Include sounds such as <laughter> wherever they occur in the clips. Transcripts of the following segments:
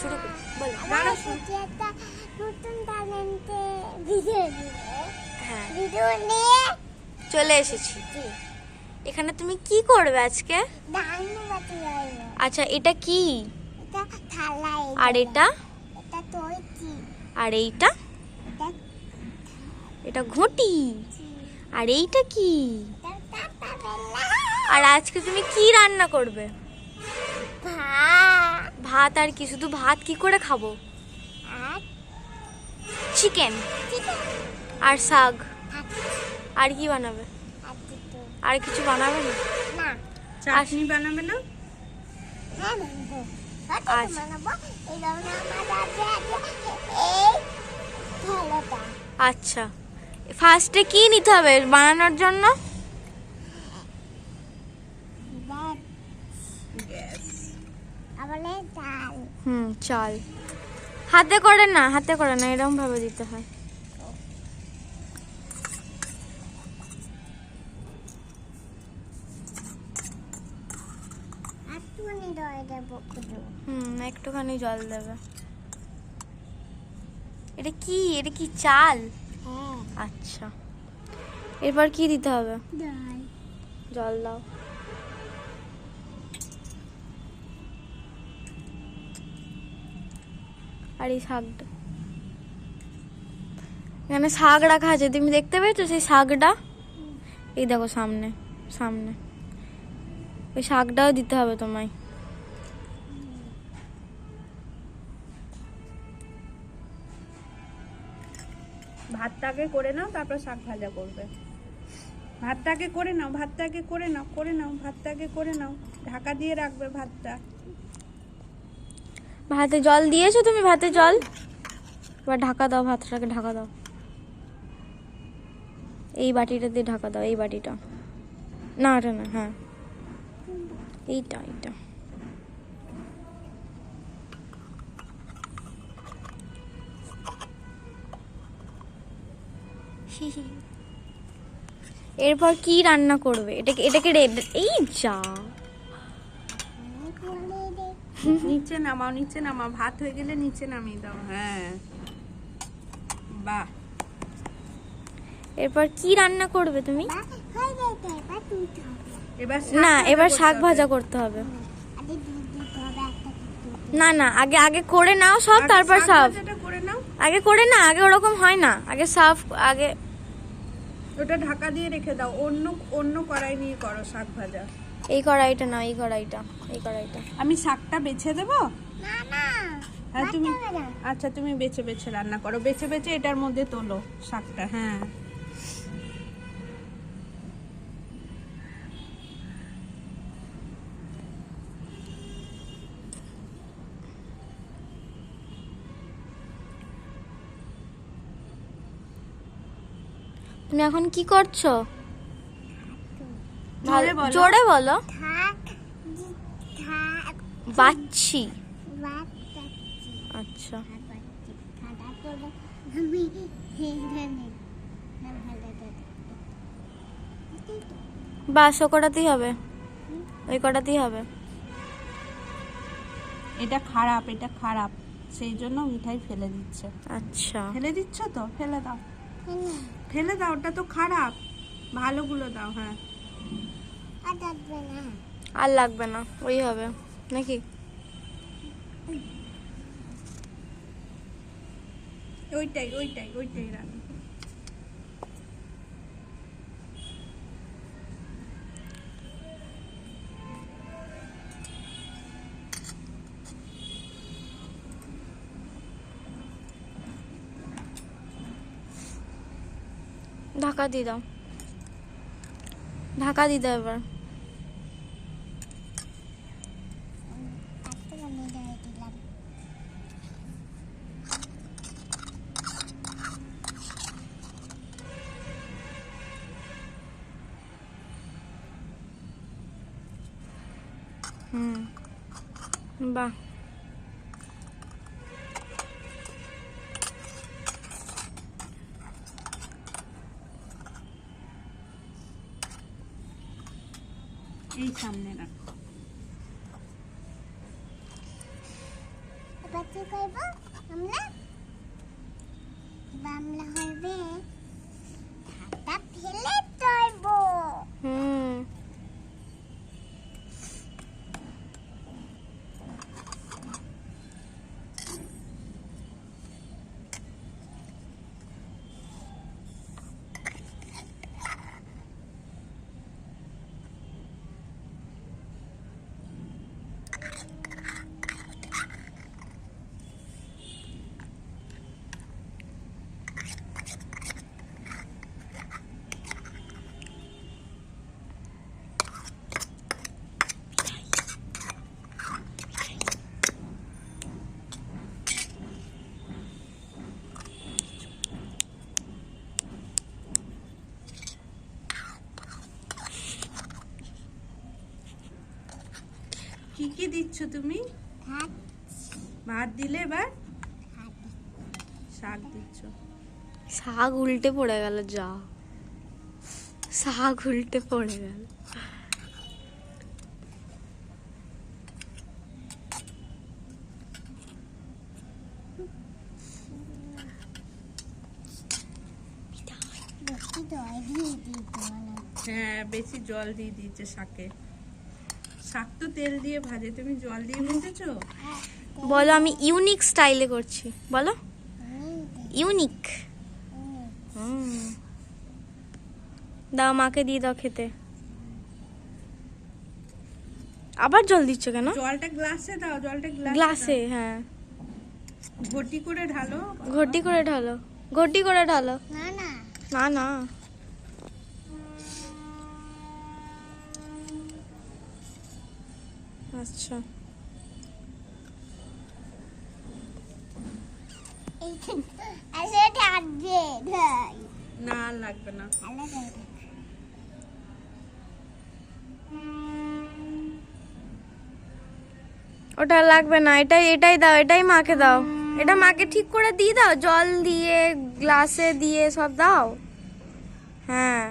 শুরু করি। বলো একটা নতুন ট্যালেন্টে ভিডিও হ্যাঁ। ভিডিও নিয়ে চলে এসেছি। এখানে তুমি কি করবে আজকে? আচ্ছা এটা কি? আর এটা? আর এইটা? এটা ঘটি। আর এইটা কি? আর আজকে তুমি কি রান্না করবে? ভাত আর কি? শুধু ভাত কি করে খাব? চিকেন আর শাক। আর? কি বানাবে? আর কিছু বানাবে না? চাটনি বানাবে না? আচ্ছা। থালাটা আচ্ছা। ফার্স্টে কি নিতে হবে বানানোর জন্য ভাত গ্যাস আবার এই চাল হুম চাল। হাতে করে না হাতে করে না এরকম ভাবে দিতে হয়। হুম একটুখানি জল দেবে। এটা কি? এটা কি চাল? হ্যাঁ। আচ্ছা। এরপর কি দিতে হবে? জল দাও। আর এই শাকটা। এখানে শাক রাখা আছে, তুমি দেখতে পেয়েছ সেই শাকটা? এই দেখো সামনে সামনে। ওই শাকটাও দিতে হবে তোমায়। ভাতটাকে করে নাও, তারপর শাক ভাজা করবে। ভাতটাকে করে নাও, ভাতটাকে করে নাও করে নাও, ভাতটাকে করে নাও। ঢাকা দিয়ে রাখবে ভাতটা। ভাতে জল দিয়েছ তুমি ভাতে জল? এবার ঢাকা দাও ভাতটাকে, ঢাকা দাও। এই বাটিটা দিয়ে ঢাকা দাও, এই বাটিটা। না ওটা না হ্যাঁ। এইটা এইটা। এরপর কি রান্না করবে? এটাকে এটাকে এই যা। নিচে নামাও নিচে নামাও ভাত হয়ে গেলে নিচে নামিয়ে দাও। হ্যাঁ। বাহ। এরপর কি রান্না করবে তুমি? না এবার শাক ভাজা করতে হবে। না না আগে আগে করে নাও সব তারপর সাফ নাও। আগে করে না আগে ওরকম হয় না। আগে সাফ আগে ওটা ঢাকা দিয়ে রেখে দাও। অন্য অন্য কড়াই নিয়ে করো শাক ভাজা। এই কড়াইটা না এই কড়াইটা এই কড়াইটা। আমি শাকটা বেছে দেবো? না না। হ্যাঁ তুমি। আচ্ছা তুমি বেছে বেছে রান্না করো। বেছে বেছে এটার মধ্যে তোলো শাকটা হ্যাঁ। তুমি এখন কি করছ? জোরে ভালো- বলো। খাচ্ছি আচ্ছা। বাস ও কটাতেই হবে? ওই কটাতেই হবে? এটা খারাপ এটা খারাপ। সেই জন্য মিঠাই ফেলে দিচ্ছে। আচ্ছা। ফেলে দিচ্ছ তো? ফেলে দাও। ফেলে দাও ওটা তো খারাপ। ভালোগুলো দাও হ্যাঁ। আর থাকবে না আর লাগবে না ওই হবে। নাকি? ওইটাই ওইটাই ওইটাই রান্না ঢাকা দিয়ে দাও। ঢাকা দাও এবার হুম বাহ। এই সামনে রাখো। আমরা বাংলা হবে ঢাকা ফেলে তৈবো হুম কি কি দিচ্ছ তুমি? ভাত। ভাত দিলে এবার? শাক দিচ্ছ। শাক উল্টে পড়ে গেল যা। শাক উল্টে পড়ে গেল। হ্যাঁ বেশি জল দিয়ে দিয়েছে শাকে। শাক তো তেল দিয়ে ভাজে। তুমি জল দিয়ে ভেজেছো? বলো আমি ইউনিক স্টাইলে করছি। বলো। ইউনিক। দাও মাকে দিয়ে দাও খেতে। আবার জল দিচ্ছ কেন? জলটা গ্লাসে দাও জলটা গ্লাসে হ্যাঁ। ঘটি করে ঢালো। ঘটি করে ঢালো। ঘটি করে ঢালো। না না। না না। আচ্ছা। না লাগবে না। ওটা লাগবে না এটাই এটাই দাও এটাই মাকে দাও। এটা মাকে ঠিক করে দিয়ে দাও জল দিয়ে গ্লাসে দিয়ে সব দাও। হ্যাঁ।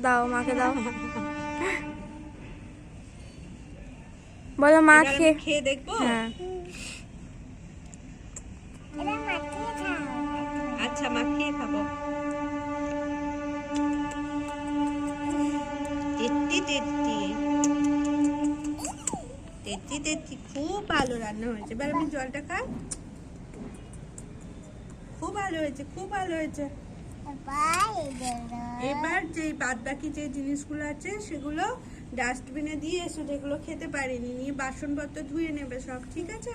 দাও মাকে দাও। <laughs> বলো মা খেয়ে খেয়ে দেখব? হ্যাঁ। আচ্ছা খাব। তেত্তি তেত্তি তেত্তি তেত্তি খুব ভালো রান্না হয়েছে। এবার আমি জলটা খাই। খুব ভালো হয়েছে খুব ভালো হয়েছে। এবার যে বাদ বাকি যে জিনিসগুলো আছে সেগুলো ডাস্টবিনে দিয়ে এসো যেগুলো খেতে পারিনি নিয়ে বাসনপত্র ধুয়ে নেবে সব ঠিক আছে?